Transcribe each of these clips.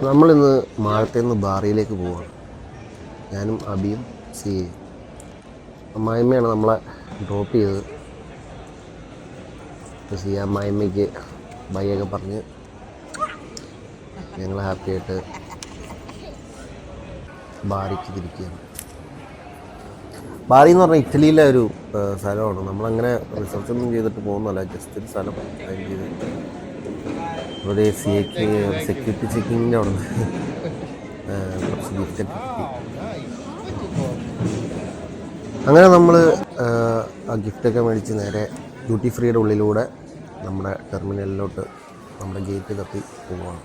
നമ്മളിന്ന് മാഴത്തിൽ നിന്ന് ബാറിയിലേക്ക് പോവുകയാണ് ഞാനും അബിയും സി അമ്മായിമ്മയാണ് നമ്മളെ ഡ്രോപ്പ് ചെയ്തത്. അപ്പോൾ സി അമ്മായിമ്മയ്ക്ക് ബൈയൊക്കെ പറഞ്ഞ് ഞങ്ങൾ ഹാപ്പി ആയിട്ട് ബാറിക്ക് തിരിക്കുകയാണ്. ബാറി എന്ന് പറഞ്ഞാൽ ഇറ്റലിയിലെ ഒരു സ്ഥലമാണ്. നമ്മളങ്ങനെ റിസർച്ചൊന്നും ചെയ്തിട്ട് പോകുന്നതല്ല. ജസ്റ്റ് ഒരു സ്ഥലം ഫൈൻഡ് ചെയ്ത് ഒരു സി എക്ക് സെക്യൂരിറ്റി ചെക്കിങ്ങിന്റെ അവിടെ നിന്ന് കുറച്ച് ഗിഫ്റ്റ് കിട്ടി. അങ്ങനെ നമ്മൾ ആ ഗിഫ്റ്റൊക്കെ മേടിച്ച് നേരെ ഡ്യൂട്ടി ഫ്രീയുടെ ഉള്ളിലൂടെ നമ്മുടെ ടെർമിനലിലോട്ട് നമ്മുടെ ഗേറ്റ് തപ്പി പോവുകയാണ്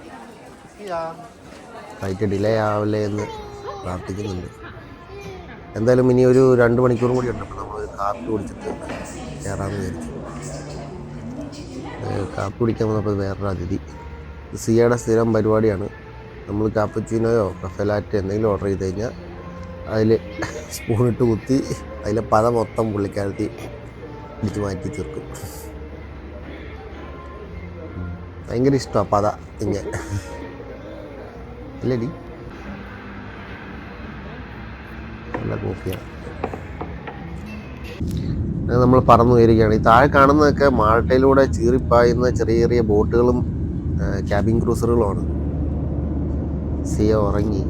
ഫ്ലൈറ്റ് ഡിലേ ആവില്ലേ എന്ന് പ്രാർത്ഥിക്കുന്നുണ്ട്. എന്തായാലും ഇനി ഒരു രണ്ട് മണിക്കൂർ കൂടി ഉണ്ട് അപ്പോൾ നമ്മൾ കാപ്പി കുടിച്ചിട്ട് കയറാമെന്ന് വിചാരിച്ചു. കാപ്പി കുടിക്കാൻ വന്നപ്പോൾ വേറൊരു അതിഥി സിയയുടെ സ്ഥിരം പരിപാടിയാണ്. നമ്മൾ കാപ്പച്ചീനോയോ കഫലാറ്റോ എന്തെങ്കിലും ഓർഡർ ചെയ്ത് കഴിഞ്ഞാൽ അതിൽ സ്പൂണിട്ട് കുത്തി അതിലെ പത മൊത്തം പുള്ളിക്കാരത്തി പിടിച്ച് മാറ്റി തീർക്കും. ഭയങ്കര ഇഷ്ടമാണ് പത ഇങ്ങനെ അല്ലേടി നല്ല കോഫിയാണ് നമ്മൾ പറന്നു വരികയാണ് ഈ താഴെ കാണുന്നതൊക്കെ മാൾട്ടയിലൂടെ ചീറിപ്പായുന്ന ചെറിയ ചെറിയ ബോട്ടുകളും ക്യാബിൻ ക്രൂസറുകളുമാണ് സിയ ഉറങ്ങി.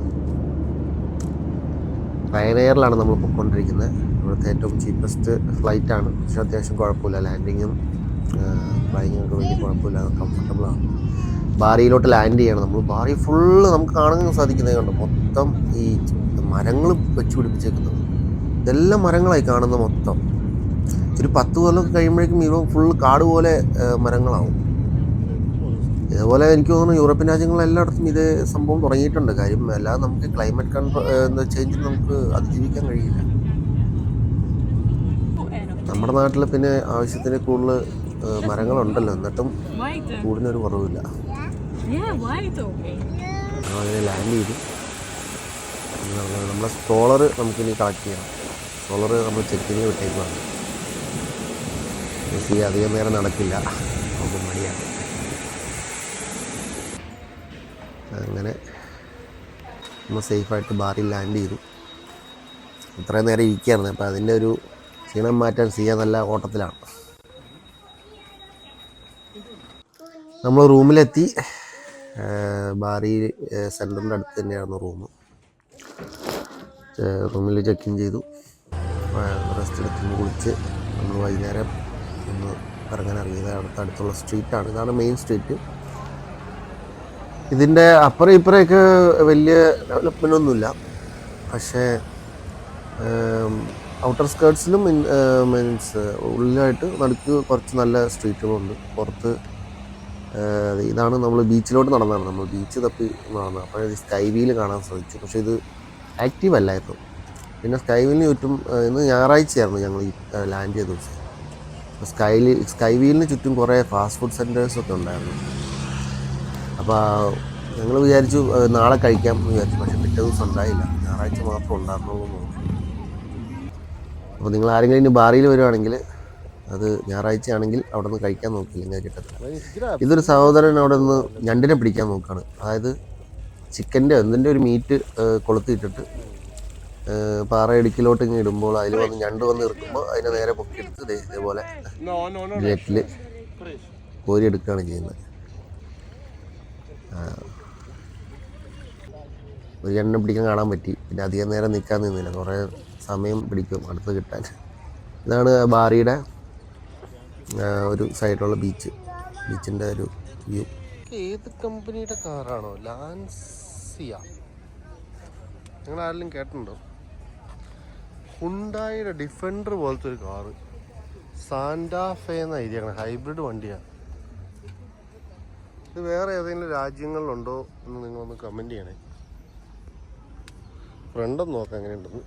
റയനെയറിലാണ് നമ്മൾ പൊയ്ക്കൊണ്ടിരിക്കുന്നത് ഇവിടുത്തെ ഏറ്റവും ചീപ്പസ്റ്റ് ഫ്ലൈറ്റാണ് പക്ഷേ അത്യാവശ്യം കുഴപ്പമില്ല. ലാൻഡിങ്ങും ഫ്ലൈയിങ്ങും ഒക്കെ വലിയ കുഴപ്പമില്ല. കംഫർട്ടബിളാണ് ബാരിയിലോട്ട് ലാൻഡ് ചെയ്യണം. നമ്മൾ ബാറി ഫുള്ള് നമുക്ക് കാണാൻ സാധിക്കുന്നത് കണ്ടോ? മൊത്തം ഈ മരങ്ങൾ വെച്ച് പിടിപ്പിച്ചേക്കുന്നത്. ഇതെല്ലാം മരങ്ങളായി കാണുന്നത് മൊത്തം. ഒരു പത്ത് കൊല്ലം കഴിയുമ്പോഴേക്കും ഇവ ഫുൾ കാട് പോലെ മരങ്ങളാവും. ഇതുപോലെ എനിക്ക് തോന്നുന്നു യൂറോപ്യൻ രാജ്യങ്ങളെല്ലായിടത്തും ഇത് സംഭവം തുടങ്ങിയിട്ടുണ്ട്. കാര്യം അല്ലാതെ നമുക്ക് ക്ലൈമറ്റ് കൺട്രോ ചേഞ്ച് നമുക്ക് അതിജീവിക്കാൻ കഴിയില്ല. നമ്മുടെ നാട്ടിൽ പിന്നെ ആവശ്യത്തിന് കൂടുതൽ മരങ്ങളുണ്ടല്ലോ. എന്നിട്ടും. കൂടിനൊരു കുറവില്ല. അങ്ങനെ ലാൻഡ് ചെയ്തു. നമ്മളെ സ്ട്രോളർ നമുക്കിനി കളക്ട് ചെയ്യണം സ്ട്രോളർ നമ്മൾ ചെക്കിന് വിട്ടേക്കുവാണ്. അധികം നേരം നടക്കില്ല. നമുക്ക് മടിയാണ്. അങ്ങനെ നമ്മൾ സേഫായിട്ട് ബാറിൽ ലാൻഡ് ചെയ്തു. ഇത്രയും നേരം ഇരിക്കുകയായിരുന്നു. അപ്പോൾ അതിന്റെ ഒരു ക്ഷീണം മാറ്റാൻ സിയ നല്ല ഓട്ടത്തിലാണ്. നമ്മൾ റൂമിലെത്തി. ബാറി സെന്ററിന്റെ അടുത്ത് തന്നെയായിരുന്നു റൂം. റൂമിൽ ചെക്ക് ഇൻ ചെയ്തു. റെസ്റ്റ് എടുത്ത് കുളിച്ച് നമ്മൾ വൈകുന്നേരം ഒന്ന് ഇറങ്ങാൻ ഇറങ്ങിയത്. അടുത്ത അടുത്തുള്ള സ്ട്രീറ്റാണ് ഇതാണ് മെയിൻ സ്ട്രീറ്റ് ഇതിന്റെ അപ്പുറം ഇപ്പുറമൊക്കെ വലിയ ഡെവലപ്മെന്റ് ഒന്നുമില്ല പക്ഷേ ഔട്ടർ സ്കേർട്സിലും മീൻസ് ഉള്ളിലായിട്ട് നടുക്ക് കുറച്ച് നല്ല സ്ട്രീറ്റുകളുണ്ട്. പുറത്ത് ഇതാണ് നമ്മൾ ബീച്ചിലോട്ട് നടന്നതാണ്. നമ്മൾ ബീച്ച് തപ്പി നടന്നത് അപ്പോൾ ഇത് സ്കൈ വീൽ കാണാൻ സാധിച്ചു. പക്ഷേ ഇത് ആക്റ്റീവ് അല്ലായിരുന്നു പിന്നെ സ്കൈ വീലിന് ചുറ്റും ഇന്ന് ഞായറാഴ്ചയായിരുന്നു ഞങ്ങൾ ഈ ലാൻഡ് ചെയ്ത ദിവസം. സ്കൈ സ്കൈ വീലിന് ചുറ്റും കുറേ ഫാസ്റ്റ് ഫുഡ് സെന്റേഴ്സൊക്കെ ഉണ്ടായിരുന്നു. അപ്പോൾ ഞങ്ങൾ വിചാരിച്ചു നാളെ കഴിക്കാം എന്ന് വിചാരിച്ചു. പക്ഷേ പിറ്റേ ദിവസം ഉണ്ടായില്ല. ഞായറാഴ്ച മാത്രം ഉണ്ടായിരുന്നു അപ്പോൾ നിങ്ങൾ ആരെങ്കിലും ഇനി ബാറിയിൽ വരുവാണെങ്കിൽ അത് ഞായറാഴ്ച ആണെങ്കിൽ അവിടെ നിന്ന് കഴിക്കാൻ നോക്കില്ലെങ്കിൽ കിട്ടത്തില്ല. ഇതൊരു സഹോദരൻ അവിടെ നിന്ന് ഞണ്ടിനെ പിടിക്കാൻ നോക്കുകയാണ് അതായത് ചിക്കന്റെ എന്തിന്റെ ഒരു മീറ്റ് കൊളുത്തിയിട്ടിട്ട് ഏഹ് പാറ ഇടുക്കിലോട്ട് ഇങ്ങനെ ഇടുമ്പോൾ അതിൽ വന്ന് ഞണ്ട് വന്ന് ഇറക്കുമ്പോൾ അതിനെ നേരെ പൊക്കിയെടുത്ത് ഇതേപോലെ നെറ്റിൽ കോരി എടുക്കുകയാണ് ചെയ്യുന്നത്. ഒരു എണ്ണം പിടിക്കാൻ കാണാൻ പറ്റി. പിന്നെ അധികം നേരം നിൽക്കാൻ നിന്നില്ല. കുറേ സമയം പിടിക്കും അടുത്ത് കിട്ടാൻ. ഇതാണ് ബാറിയുടെ ഒരു സൈഡിലുള്ള ബീച്ച് ബീച്ചിന്റെ ഒരു വ്യൂ ഏത് കമ്പനിയുടെ കാറാണോ? ലാൻസിയ നിങ്ങൾ ആരെങ്കിലും കേട്ടിട്ടുണ്ടോ? ഹുണ്ടായുടെ ഡിഫൻഡർ പോലത്തെ ഒരു കാറ്. സാൻഡാഫേ എന്ന എഴുതിയേക്കണം ഹൈബ്രിഡ് വണ്ടിയാണ്. ഇത് വേറെ ഏതെങ്കിലും രാജ്യങ്ങളിലുണ്ടോ എന്ന് നിങ്ങളൊന്ന് കമന്റ് ചെയ്യണേ. ഫ്രണ്ടൊന്ന് നോക്കാം എങ്ങനെയുണ്ടെന്ന്.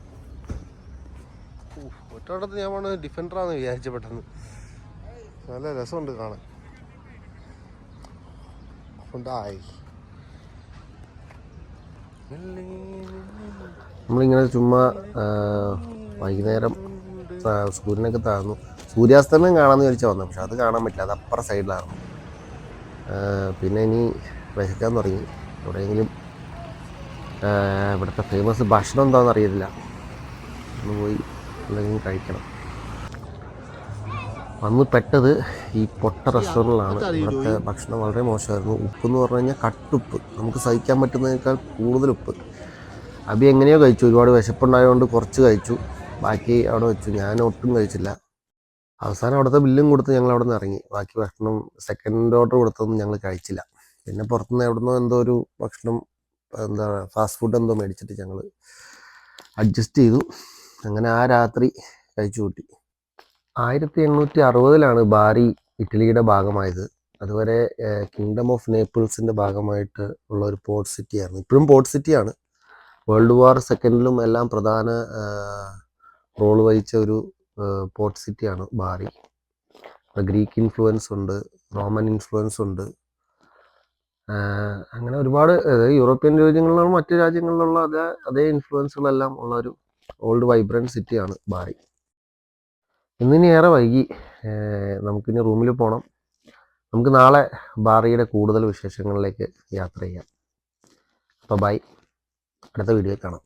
ഒറ്റടത്ത് ഞാൻ വേണം ഡിഫൻഡറാന്ന് വിചാരിച്ച പെട്ടെന്ന്. നല്ല രസമുണ്ട് കാണാൻ. നമ്മളിങ്ങനെ ചുമ്മാ വൈകുന്നേരം സൂര്യനൊക്കെ താഴ്ന്നു. സൂര്യാസ്തമയം കാണാമെന്ന് വിചാരിച്ചാൽ വന്നത് പക്ഷെ അത് കാണാൻ പറ്റില്ല. അത് അപ്പുറ സൈഡിലായിരുന്നു പിന്നെ ഇനി വിശക്കാൻ തുടങ്ങി. എവിടെയെങ്കിലും ഇവിടുത്തെ ഫേമസ് ഭക്ഷണം എന്താണെന്ന് അറിയത്തില്ല. ഒന്ന് പോയി എന്തെങ്കിലും കഴിക്കണം. വന്ന് പെട്ടത് ഈ പൊട്ട റെസ്റ്റോറന്റിലാണ് ഇവിടുത്തെ ഭക്ഷണം വളരെ മോശമായിരുന്നു. ഉപ്പ് എന്ന് പറഞ്ഞു കഴിഞ്ഞാൽ കട്ടുപ്പ്. നമുക്ക് സഹിക്കാൻ പറ്റുന്നതിനേക്കാൾ കൂടുതൽ ഉപ്പ്. അബി എങ്ങനെയോ കഴിച്ചു. ഒരുപാട് വിശപ്പുണ്ടായതുകൊണ്ട് കുറച്ച് കഴിച്ചു. ബാക്കി അവിടെ വെച്ചു. ഞാൻ ഒട്ടും കഴിച്ചില്ല. അവസാനം അവിടുത്തെ ബില്ലും കൊടുത്ത് ഞങ്ങൾ അവിടെ നിന്ന് ഇറങ്ങി. ബാക്കി ഭക്ഷണം സെക്കൻഡ് ഓർഡർ കൊടുത്തൊന്നും ഞങ്ങൾ കഴിച്ചില്ല. പിന്നെ പുറത്തുനിന്ന് എവിടുന്നോ എന്തോ ഒരു ഭക്ഷണം എന്താ ഫാസ്റ്റ് ഫുഡ് എന്തോ മേടിച്ചിട്ട് ഞങ്ങൾ അഡ്ജസ്റ്റ് ചെയ്തു. അങ്ങനെ ആ രാത്രി കഴിച്ചു കൂട്ടി. ആയിരത്തി എണ്ണൂറ്റി അറുപതിലാണ് ബാരി ഇറ്റലിയുടെ ഭാഗമായത്. അതുവരെ കിങ്ഡം ഓഫ് നേപ്പിൾസിന്റെ ഭാഗമായിട്ട് ഉള്ള ഒരു പോർട്ട് സിറ്റി ആയിരുന്നു. ഇപ്പോഴും പോർട്ട് സിറ്റിയാണ് വേൾഡ് വാർ സെക്കൻഡിലും എല്ലാം പ്രധാന റോൾ വഹിച്ച ഒരു പോർട്ട് സിറ്റിയാണ് ബാറി. ഗ്രീക്ക് ഇൻഫ്ലുവൻസ് ഉണ്ട് റോമൻ ഇൻഫ്ലുവൻസ് ഉണ്ട്. അങ്ങനെ ഒരുപാട് യൂറോപ്യൻ രാജ്യങ്ങളിലുള്ള മറ്റു രാജ്യങ്ങളിലുള്ള അതേ അതേ ഇൻഫ്ലുവൻസുകളെല്ലാം ഉള്ള ഒരു ഓൾഡ് വൈബ്രന്റ് സിറ്റിയാണ് ബാറി. ഇന്നിനി ഏറെ വൈകി. നമുക്കിനി റൂമിൽ പോകണം നമുക്ക് നാളെ ബാറിയുടെ കൂടുതൽ വിശേഷങ്ങളിലേക്ക് യാത്ര ചെയ്യാം. അപ്പോൾ ബൈ അടുത്ത വീഡിയോ കാണാം.